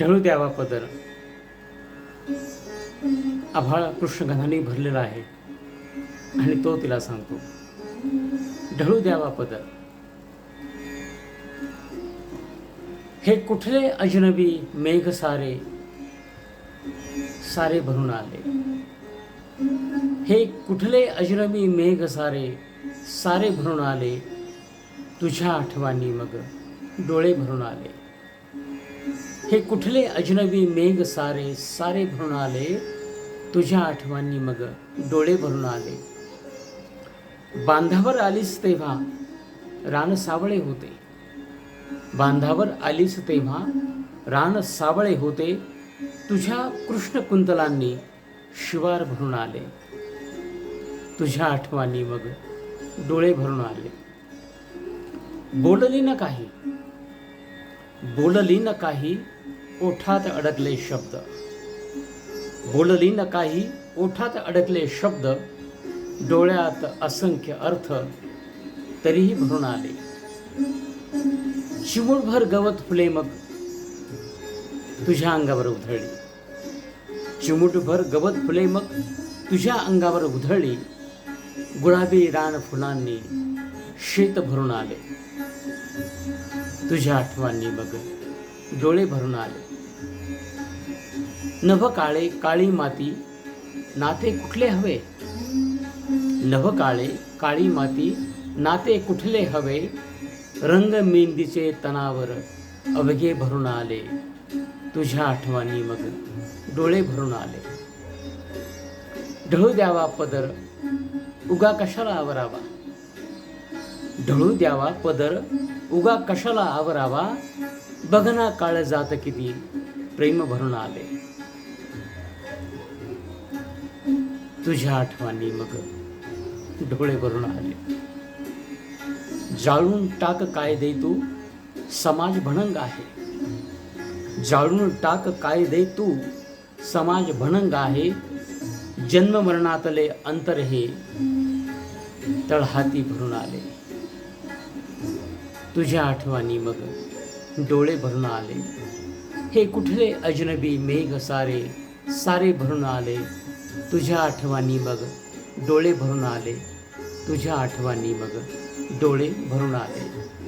ढळू द्यावा पदर आभाळ कृष्णगंधाने भरलेला आहे. आणि तो तिला सांगतो ढळू द्यावा पदर हे कुठले अजनबी मेघ सारे सारे भरून आले. हे कुठले अजनबी मेघ सारे सारे भरून आले. तुझ्या आठवणी मग डोळे भरून आले. हे कुठले अजनबी मेघ सारे सारे भरून आले तुझ्या आठवणी मग डोळे भरून आले. बांधावर आलीस तेव्हा रान सावळे होते. बांधावर आलीस तेव्हा रान सावळे होते तुझ्या कृष्ण कुंतलांनी शिवार भरून आले. तुझ्या आठवणी मग डोळे भरून आले. बोलली न काही बोलली न काही ओठात अडकले शब्द. बोलली न काही ओठात अडकले शब्द. डोळ्यात असंख्य अर्थ तरीही भरून आले. चिमुळभर गवत फुले मग. तुझ्या अंगावर उधळली. चिमुटभर गवत फुले मग. तुझ्या अंगावर उधळली. गुलाबी रान फुलांनी शेत भरून आले. तुझ्या आठवांनी मग डोळे भरून आले. नभ काळे काळी माती नाते कुठले हवे? नभ काळे काळी माती नाते कुठले हवे? रंग मेंदीचे तणावर अवघे भरून आले. तुझ्या आठवणी मग डोळे भरून आले. ढळू द्यावा पदर उगा कशाला आवरावा? ढळू द्यावा पदर उगा कशाला आवरावा? बघना काळ जात किती प्रेम भरून आले. तुझ्या आठवणी मग डोळे भरून आले. जाळून टाक काय दे तू समाज भणंग आहे. जाळून टाक काय दे तू समाज भणंग आहे. जन्म मरणातले अंतर हे तळहाती भरून आले. तुझ्या आठवणी मग डोळे भरून आले. हे कुठले अजनबी मेघ सारे सारे भरून आले. तुझ्या आठवणी मग डोळे भरून आले. तुझ्या आठवणी मग डोळे भरून आले.